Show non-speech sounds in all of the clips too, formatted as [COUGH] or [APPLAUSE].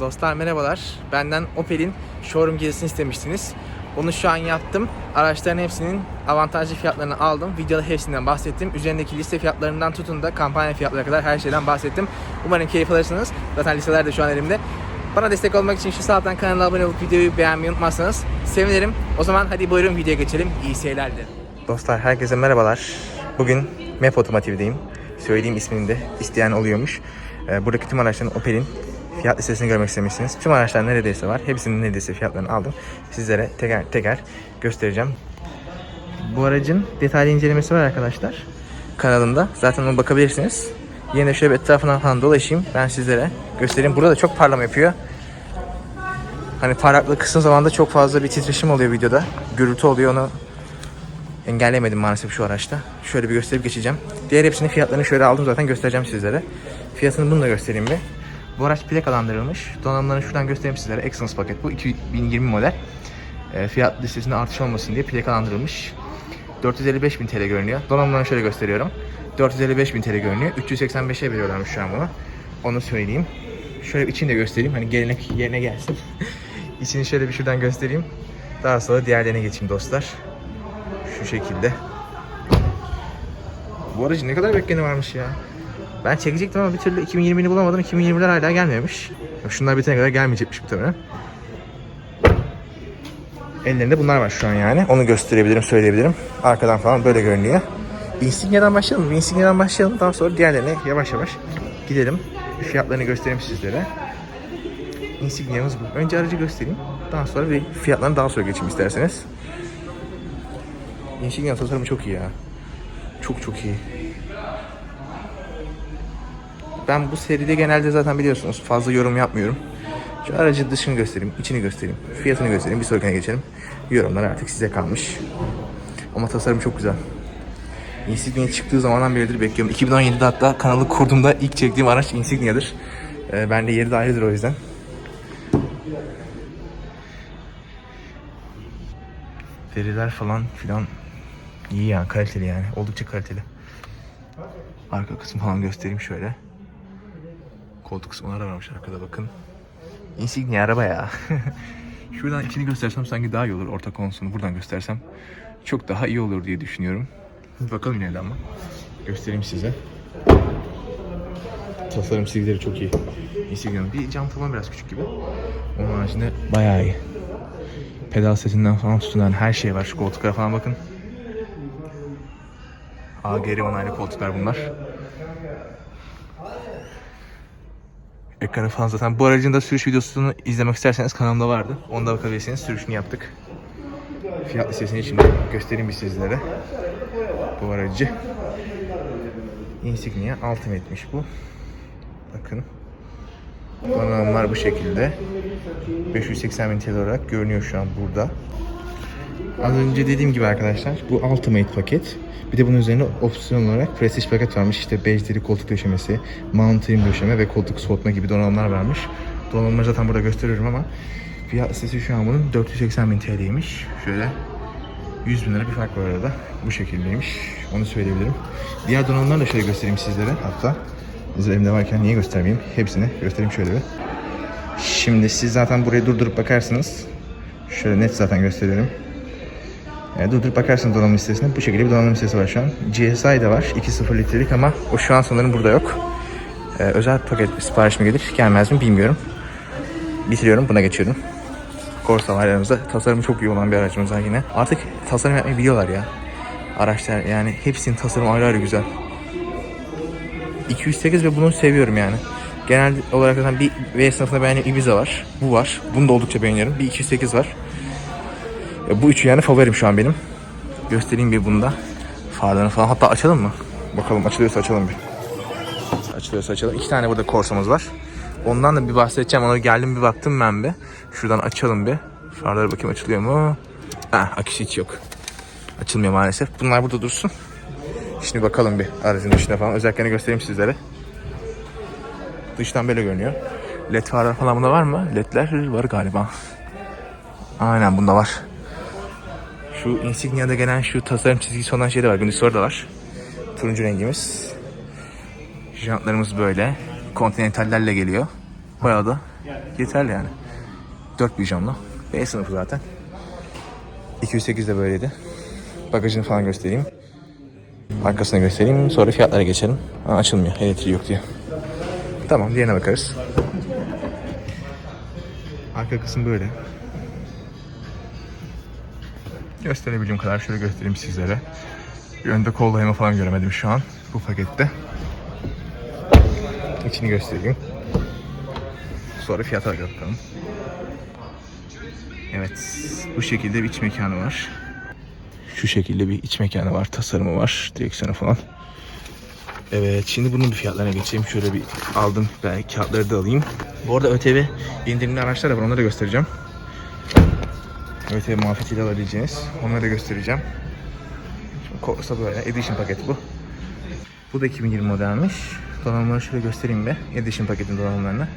Dostlar merhabalar. Benden Opel'in showroom gezisini istemiştiniz. Onu şu an yaptım. Araçların hepsinin avantajlı fiyatlarını aldım. Videoda hepsinden bahsettim. Üzerindeki liste fiyatlarından tutun da kampanya fiyatlarına kadar her şeyden bahsettim. Umarım keyif alırsınız. Zaten listeler de şu an elimde. Bana destek olmak için şu sağdan kanala abone olup videoyu beğenmeyi unutmazsanız sevinirim. O zaman hadi buyurun videoya geçelim. İyi seyirler dilerim. Dostlar herkese merhabalar. Bugün MEP Otomotiv'deyim. Söylediğim ismini de isteyen oluyormuş. Ee, Buradaki tüm araçların Opel'in fiyat listesini görmek istemişsiniz. Tüm araçlar neredeyse var. Hepsinin neredeyse fiyatlarını aldım. Sizlere teker teker göstereceğim. Bu aracın detaylı incelemesi var arkadaşlar. Kanalımda. Zaten ona bakabilirsiniz. Yine de şöyle bir etrafından falan dolaşayım. Ben sizlere göstereyim. Burada da çok parlama yapıyor. Hani parlaklığı kısım zamanda çok fazla bir titreşim oluyor videoda. Gürültü oluyor onu engellemedim maalesef şu araçta. Şöyle bir gösterip geçeceğim. Diğer hepsinin fiyatlarını şöyle aldım zaten göstereceğim sizlere. Fiyatını bunu da göstereyim bir. Bu araç plakalandırılmış. Donanımlarını şuradan göstereyim sizlere. Excellence paket bu 2020 model. E, fiyat listesinde artış olmasın diye plakalandırılmış. 455 bin TL görünüyor. Donanımlarını şöyle gösteriyorum. 455 bin TL görünüyor. 385'e veriyorlarmış şu an bunu. Onu söyleyeyim. Şöyle içini de göstereyim. Hani gelenek yerine gelsin. [LAUGHS] İçini şöyle bir şuradan göstereyim. Daha sonra diğerlerine geçeyim dostlar. Şu şekilde. Bu aracın ne kadar bekleni varmış ya. Ben çekecektim ama bir türlü 2020'ni bulamadım. 2020'ler hala gelmemiş. Şunlar bitene kadar gelmeyecekmiş muhtemelen. Ellerinde bunlar var şu an yani. Onu gösterebilirim, söyleyebilirim. Arkadan falan böyle görünüyor. Insignia'dan başlayalım? Insignia'dan başlayalım. Daha sonra diğerlerine yavaş yavaş gidelim. Fiyatlarını göstereyim sizlere. Insignia'mız bu. Önce aracı göstereyim. Daha sonra bir fiyatlarını daha sonra geçeyim isterseniz. Insignia tasarımı çok iyi ya. Çok çok iyi. Ben bu seride genelde zaten biliyorsunuz fazla yorum yapmıyorum. Şu aracın dışını göstereyim, içini göstereyim, fiyatını göstereyim. Bir sonrakine geçelim. Yorumlar artık size kalmış. Ama tasarım çok güzel. Insignia çıktığı zamandan beridir bekliyorum. 2017'de hatta kanalı kurduğumda ilk çektiğim araç Insignia'dır. Ee, ben de yeri de ayrıdır o yüzden. Deriler falan filan iyi yani kaliteli yani. Oldukça kaliteli. Arka kısmı falan göstereyim şöyle. Koltuk kısımları da varmış arkada bakın. Insignia araba ya. [LAUGHS] Şuradan içini göstersem sanki daha iyi olur. Orta konusunu buradan göstersem çok daha iyi olur diye düşünüyorum. Bakalım yine de ama. Göstereyim size. Tasarım çizgileri çok iyi. Insignia'nın bir cam falan biraz küçük gibi. Onun haricinde bayağı iyi. Pedal setinden falan tutunan her şey var. Şu koltuklara falan bakın. Aa geri onaylı koltuklar bunlar. Ekranı falan zaten. Bu aracın da sürüş videosunu izlemek isterseniz kanalımda vardı. Onda bakabilirsiniz. Sürüşünü yaptık. Fiyat listesini şimdi göstereyim bir sizlere. Bu aracı. Insignia Ultimate'miş bu. Bakın. Donanımlar bu şekilde. 580 bin TL olarak görünüyor şu an burada. Az önce dediğim gibi arkadaşlar bu Ultimate paket. Bir de bunun üzerine opsiyon olarak Prestige paket varmış. İşte bej deri koltuk döşemesi, mountain döşeme ve koltuk soğutma gibi donanımlar varmış. Donanımları zaten burada gösteriyorum ama fiyat listesi şu an bunun 480 bin TL'ymiş. Şöyle 100 bin lira bir fark var arada. Bu şekildeymiş. Onu söyleyebilirim. Diğer donanımları da şöyle göstereyim sizlere. Hatta hazır elimde varken niye göstermeyeyim? Hepsini göstereyim şöyle bir. Şimdi siz zaten buraya durdurup bakarsınız. Şöyle net zaten gösteriyorum. Yani durdurup bakarsınız donanım listesine. Bu şekilde bir donanım listesi var şu an. GSI de var. 2.0 litrelik ama o şu an sanırım burada yok. Ee, özel paket sipariş mi gelir gelmez mi bilmiyorum. Bitiriyorum buna geçiyorum. Corsa var yanımızda. Tasarımı çok iyi olan bir aracımız var yine. Artık tasarım yapmayı biliyorlar ya. Araçlar yani hepsinin tasarımı ayrı ayrı güzel. 208 ve bunu seviyorum yani. Genel olarak zaten bir V sınıfında beğendiğim Ibiza var. Bu var. Bunu da oldukça beğeniyorum. Bir 208 var. Ya bu üçü yani favorim şu an benim. Göstereyim bir bunda. Farlarını falan. Hatta açalım mı? Bakalım açılıyorsa açalım bir. Açılıyorsa açalım. İki tane burada korsamız var. Ondan da bir bahsedeceğim. Ona geldim bir baktım ben bir. Şuradan açalım bir. Farlara bakayım açılıyor mu? Ha akış hiç yok. Açılmıyor maalesef. Bunlar burada dursun. Şimdi bakalım bir aracın dışına falan. Özelliklerini göstereyim sizlere. Dıştan böyle görünüyor. LED farlar falan bunda var mı? LED'ler var galiba. Aynen bunda var. Şu Insignia'da gelen şu tasarım çizgisi olan şey de var. Gündüz orada var. Turuncu rengimiz. Jantlarımız böyle. Kontinentallerle geliyor. Bayağı da yeterli yani. 4 pijamla. B sınıfı zaten. 208 de böyleydi. Bagajını falan göstereyim. Arkasını göstereyim. Sonra fiyatlara geçelim. Aa, açılmıyor. Elektriği yok diye. Tamam diğerine bakarız. Arka kısım böyle. Gösterebildiğim kadar şöyle göstereyim sizlere. Bir önde kol falan göremedim şu an bu pakette. İçini göstereyim. Sonra fiyata bakalım. Evet, bu şekilde bir iç mekanı var. Şu şekilde bir iç mekanı var, tasarımı var, direksiyonu falan. Evet, şimdi bunun bir fiyatlarına geçeyim. Şöyle bir aldım, belki kağıtları da alayım. Bu arada ÖTV indirimli araçlar da var, onları da göstereceğim. ÖTV muafiyetiyle alabileceğiniz, onları da göstereceğim. Kısa böyle, Edition paket bu. Bu da 2020 modelmiş. Donanımları şöyle göstereyim be. Edition paketin donanımlarını.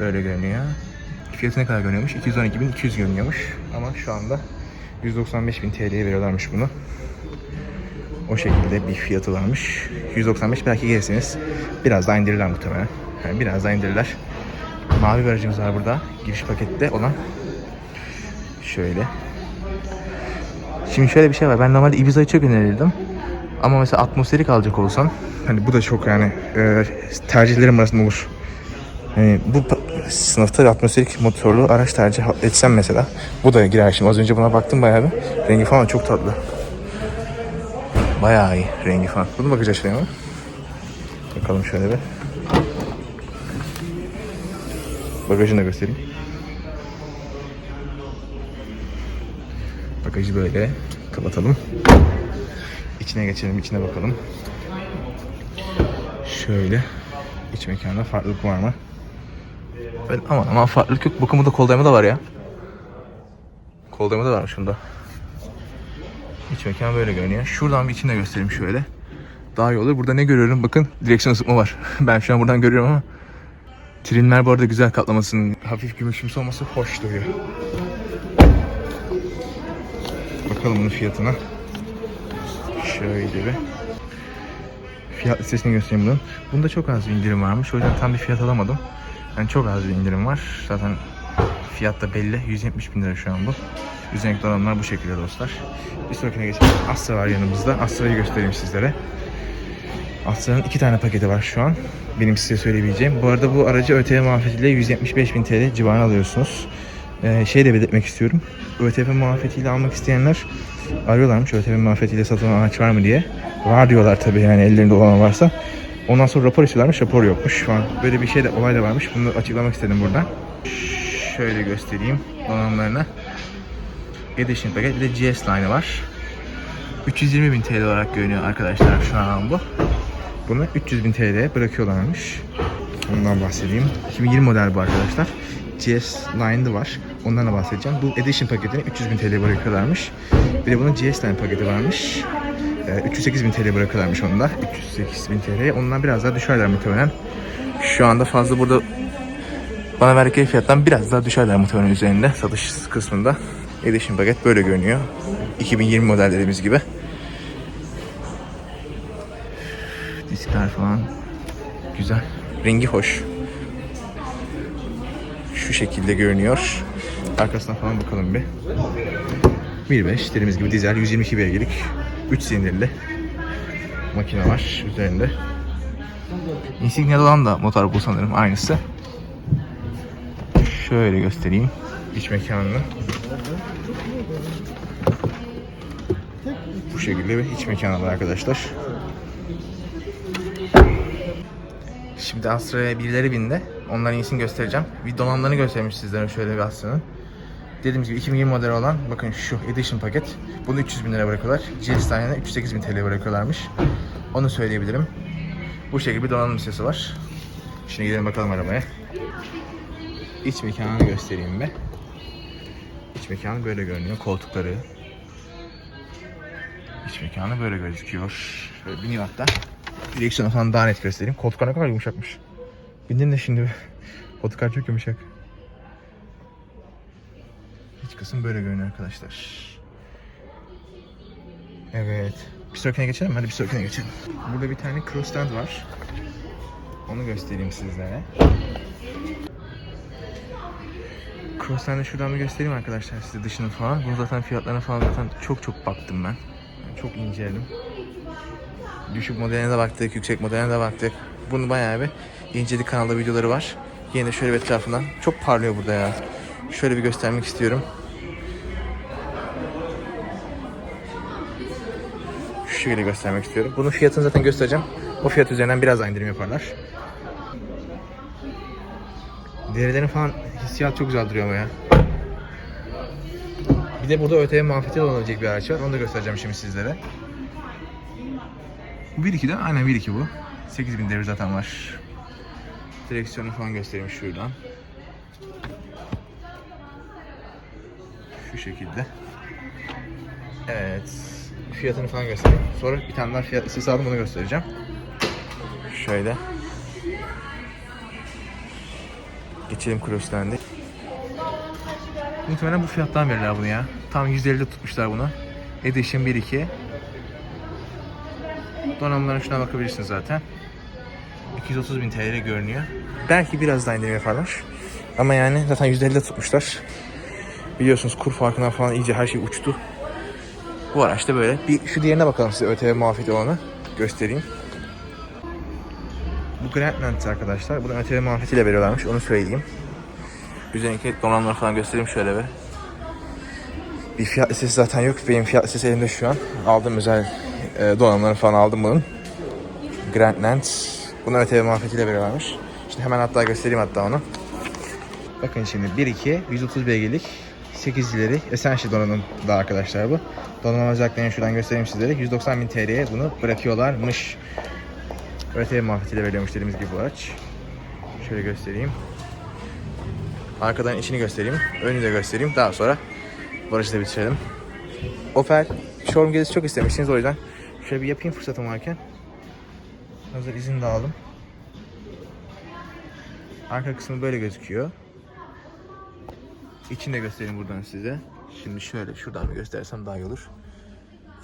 Böyle görünüyor. Fiyatı ne kadar görünüyormuş? 212.200 görünüyormuş. Ama şu anda 195.000 TL'ye veriyorlarmış bunu. O şekilde bir fiyatı varmış. 195 belki gelirseniz biraz daha indirirler muhtemelen. Yani biraz daha indirirler. Mavi aracımız var burada. Giriş pakette olan. Şöyle. Şimdi şöyle bir şey var. Ben normalde Ibiza'yı çok önerirdim. Ama mesela atmosferik alacak olsam hani bu da çok yani e, tercihlerim arasında olur. Yani bu sınıfta atmosferik motorlu araç tercih etsem mesela bu da girer şimdi. Az önce buna baktım bayağı bir. Rengi falan çok tatlı. Bayağı iyi rengi falan. Bunu bakacağız şuraya mı? Bakalım şöyle bir. Bagajını da göstereyim. Bagajı böyle kapatalım. İçine geçelim, içine bakalım. Şöyle. iç mekanda farklılık var mı? Ben aman aman farklılık yok. Bakın burada kol da var ya. Kol dayama da varmış bunda. İç mekan böyle görünüyor. Şuradan bir içini göstereyim şöyle. Daha iyi olur. Burada ne görüyorum? Bakın direksiyon ısıtma var. [LAUGHS] ben şu an buradan görüyorum ama. Trimler bu arada güzel kaplamasının hafif gümüşümsü olması hoş duruyor. Bakalım bunun fiyatına. Şöyle bir. Fiyat listesini göstereyim bunun. Bunda çok az bir indirim varmış. O yüzden tam bir fiyat alamadım. Yani çok az bir indirim var. Zaten fiyat da belli. 170 bin lira şu an bu. Üzerindeki donanımlar bu şekilde dostlar. Bir sonrakine geçelim. Astra var yanımızda. Astra'yı göstereyim sizlere. Astra'nın iki tane paketi var şu an. Benim size söyleyebileceğim. Bu arada bu aracı ÖTV muafiyetiyle 175 bin TL civarına alıyorsunuz. Ee, şey de belirtmek istiyorum. ÖTV muafiyetiyle almak isteyenler arıyorlarmış. ÖTV muafiyetiyle satılan araç var mı diye. Var diyorlar tabii yani ellerinde olan varsa. Ondan sonra rapor istiyorlarmış. Rapor yokmuş. Şu an böyle bir şey de olay da varmış. Bunu açıklamak istedim buradan. Şöyle göstereyim donanımlarını. Edition paket bir de GS line'ı var. 320 bin TL olarak görünüyor arkadaşlar şu an bu. Bunu 300 bin TL'ye bırakıyorlarmış. Ondan bahsedeyim. 2020 model bu arkadaşlar. GS Line'ı var. Ondan da bahsedeceğim. Bu Edition paketini 300 bin TL bırakıyorlarmış. Bir de bunun GS Line paketi varmış. Ee, 308 bin TL bırakıyorlarmış onu da. 308 bin TL'ye. Ondan biraz daha düşerler muhtemelen. Şu anda fazla burada bana verdikleri fiyattan biraz daha düşerler muhtemelen üzerinde satış kısmında. Edition paket böyle görünüyor. 2020 model dediğimiz gibi. Diskler falan güzel. Rengi hoş. Şekilde görünüyor. Arkasına falan bakalım bir. 1.5 dediğimiz gibi dizel 122 beygirlik 3 silindirli makine var üzerinde. Insignia'da olan da motor bu sanırım aynısı. Şöyle göstereyim iç mekanını. Bu şekilde bir iç mekanı var arkadaşlar. Şimdi Astra'ya birileri bindi. Onların iyisini göstereceğim. Bir donanımlarını göstermiş sizlere şöyle bir Astra'nın. Dediğimiz gibi 2020 model olan bakın şu Edition paket. Bunu 300 bin lira bırakıyorlar. GS Line'e 308 bin TL bırakıyorlarmış. Onu söyleyebilirim. Bu şekilde bir donanım listesi var. Şimdi gidelim bakalım arabaya. İç mekanını göstereyim be. İç mekanı böyle görünüyor. Koltukları. İç mekanı böyle gözüküyor. Şöyle biniyor hatta. Direksiyonu falan daha net göstereyim. Koltuklar ne kadar yumuşakmış. Bindim de şimdi koltuklar çok yumuşak. İç kısım böyle görünüyor arkadaşlar. Evet. Bir sonrakine geçelim mi? Hadi bir sonrakine geçelim. Burada bir tane cross stand var. Onu göstereyim sizlere. Cross stand'ı şuradan bir göstereyim arkadaşlar size dışını falan. Bunun zaten fiyatlarına falan zaten çok çok baktım ben. Yani çok inceledim. Düşük modeline de baktık, yüksek modeline de baktık. Bunu bayağı bir inceledik kanalda videoları var. Yine şöyle bir etrafından. Çok parlıyor burada ya. Şöyle bir göstermek istiyorum. Şu şekilde göstermek istiyorum. Bunun fiyatını zaten göstereceğim. O fiyat üzerinden biraz daha indirim yaparlar. Derilerin falan hissiyat çok güzel duruyor ama ya. Bir de burada ÖTV muafiyeti olabilecek bir araç var. Onu da göstereceğim şimdi sizlere. Bu 1.2 de aynen 1.2 bu. 8000 devir zaten var. Direksiyonu falan göstereyim şuradan. Şu şekilde. Evet. Fiyatını falan göstereyim. Sonra bir tane daha fiyat listesi aldım onu göstereceğim. Şöyle. Geçelim Crossland'e. Muhtemelen bu fiyattan verirler bunu ya. Tam 150'de tutmuşlar bunu. Edition 1.2. Donanımların şuna bakabilirsiniz zaten. 230 bin TL görünüyor. Belki biraz daha indirim yaparlar. Ama yani zaten %50'de tutmuşlar. Biliyorsunuz kur farkından falan iyice her şey uçtu. Bu araçta böyle. Bir şu diğerine bakalım size ÖTV muafiyeti olanı göstereyim. Bu Grandland arkadaşlar. Bunu ÖTV muafiyetiyle veriyorlarmış. Onu söyleyeyim. Üzerindeki donanımları falan göstereyim şöyle bir. Bir fiyat listesi zaten yok. Benim fiyat listesi elimde şu an. Aldım özel e, donanımları falan aldım bunun. Grandland. Bunu ÖTV muafiyetiyle veriyorlarmış. Şimdi hemen hatta göstereyim hatta onu. Bakın şimdi 1-2 130 beygirlik 8 ileri Essential donanım da arkadaşlar bu. Donanım özelliklerini şuradan göstereyim sizlere. 190 bin TL'ye bunu bırakıyorlarmış. ÖTV muafiyetiyle veriyormuş dediğimiz gibi bu araç. Şöyle göstereyim. Arkadan içini göstereyim. Önünü de göstereyim. Daha sonra bu aracı da bitirelim. Opel showroom gezisi çok istemiştiniz o yüzden şöyle bir yapayım fırsatım varken. Hazır izin de aldım. Arka kısmı böyle gözüküyor. İçini de göstereyim buradan size. Şimdi şöyle şuradan göstersem daha iyi olur.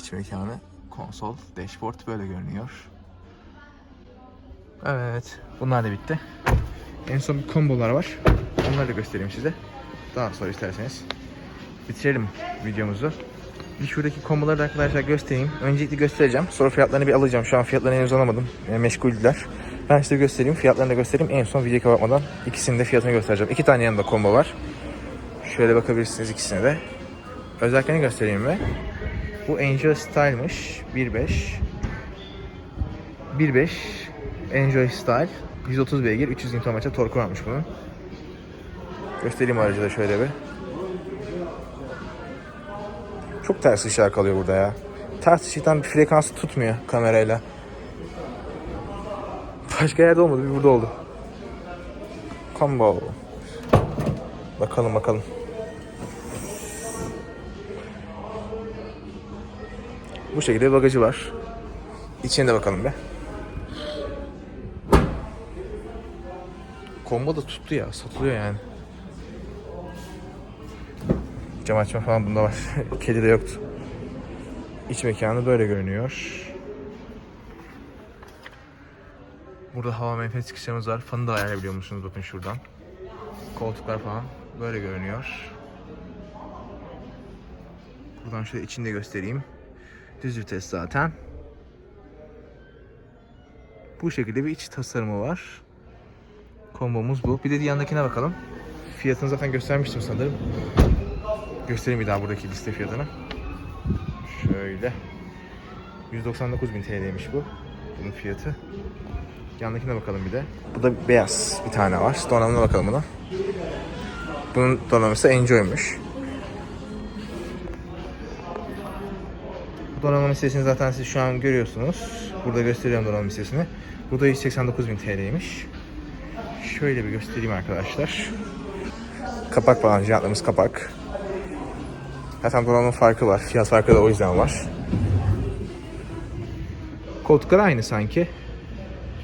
İç mekanı, konsol, dashboard böyle görünüyor. Evet, bunlar da bitti. En son bir kombolar var. Onları da göstereyim size. Daha sonra isterseniz bitirelim videomuzu. Bir şuradaki komboları da arkadaşlar göstereyim. Öncelikle göstereceğim. Sonra fiyatlarını bir alacağım. Şu an fiyatlarını henüz alamadım. Yani meşguldüler. Ben size göstereyim. Fiyatlarını da göstereyim. En son videoya kapatmadan ikisinin de fiyatını göstereceğim. İki tane yanında combo var. Şöyle bakabilirsiniz ikisine de. Özelliklerini göstereyim ve bu Enjoy Style'mış. 1.5 1.5 Enjoy Style 130 beygir 300 Nm torku varmış bunun. Göstereyim aracı da şöyle bir. Çok ters ışığa kalıyor burada ya. Ters ışıktan bir frekans tutmuyor kamerayla. Başka yerde olmadı bir burada oldu. Combo. Bakalım bakalım. Bu şekilde bir bagajı var. İçine de bakalım be. Combo da tuttu ya. Satılıyor yani. Cam açma falan bunda var. [LAUGHS] Kedi de yoktu. İç mekanı böyle görünüyor. Burada hava menfez çıkışlarımız var. Fanı da ayarlayabiliyor musunuz? Bakın şuradan. Koltuklar falan böyle görünüyor. Buradan şöyle içini de göstereyim. Düz vites zaten. Bu şekilde bir iç tasarımı var. Kombomuz bu. Bir de yandakine bakalım. Fiyatını zaten göstermiştim sanırım. Göstereyim bir daha buradaki liste fiyatını. Şöyle. 199.000 TL'ymiş bu. Bunun fiyatı. Yandakine bakalım bir de. Bu da beyaz bir tane var. Donanımına bakalım buna. Bunun donanımısı Enjoy'muş. Donanım listesini zaten siz şu an görüyorsunuz. Burada gösteriyorum donanım listesini. Bu da 189.000 TL'ymiş. Şöyle bir göstereyim arkadaşlar. Kapak falan, jantlarımız kapak. Zaten donanımın farkı var. Fiyat farkı da o yüzden var. Koltuklar aynı sanki.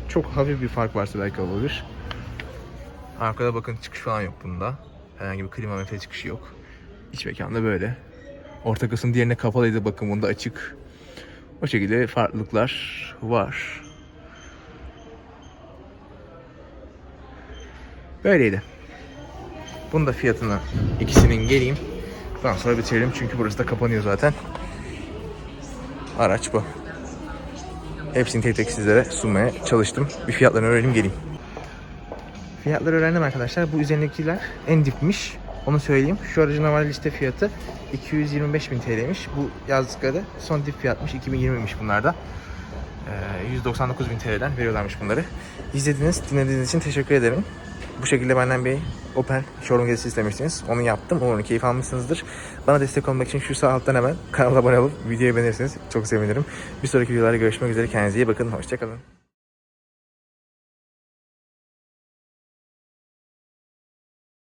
Çok hafif bir fark varsa belki olabilir. Arkada bakın çıkış falan yok bunda. Herhangi bir klima menfez çıkışı yok. İç mekanda böyle. Orta kısım diğerine kapalıydı bakın bunda açık. O şekilde farklılıklar var. Böyleydi. Bunun da fiyatını ikisinin geleyim. Daha sonra bitirelim çünkü burası da kapanıyor zaten. Araç bu. Hepsini tek tek sizlere sunmaya çalıştım. Bir fiyatlarını öğrenelim geleyim. Fiyatları öğrendim arkadaşlar. Bu üzerindekiler en dipmiş. Onu söyleyeyim. Şu aracın normal liste fiyatı 225.000 TL'ymiş. Bu yazdıkları son dip fiyatmış. 2020'miş bunlar da. Ee, 199.000 TL'den veriyorlarmış bunları. İzlediğiniz, dinlediğiniz için teşekkür ederim. Bu şekilde benden bir Opel showroom gezisi istemiştiniz. Onu yaptım. Umarım keyif almışsınızdır. Bana destek olmak için şu sağ alttan hemen kanala abone olup videoyu beğenirseniz çok sevinirim. Bir sonraki videolarda görüşmek üzere. Kendinize iyi bakın. Hoşçakalın.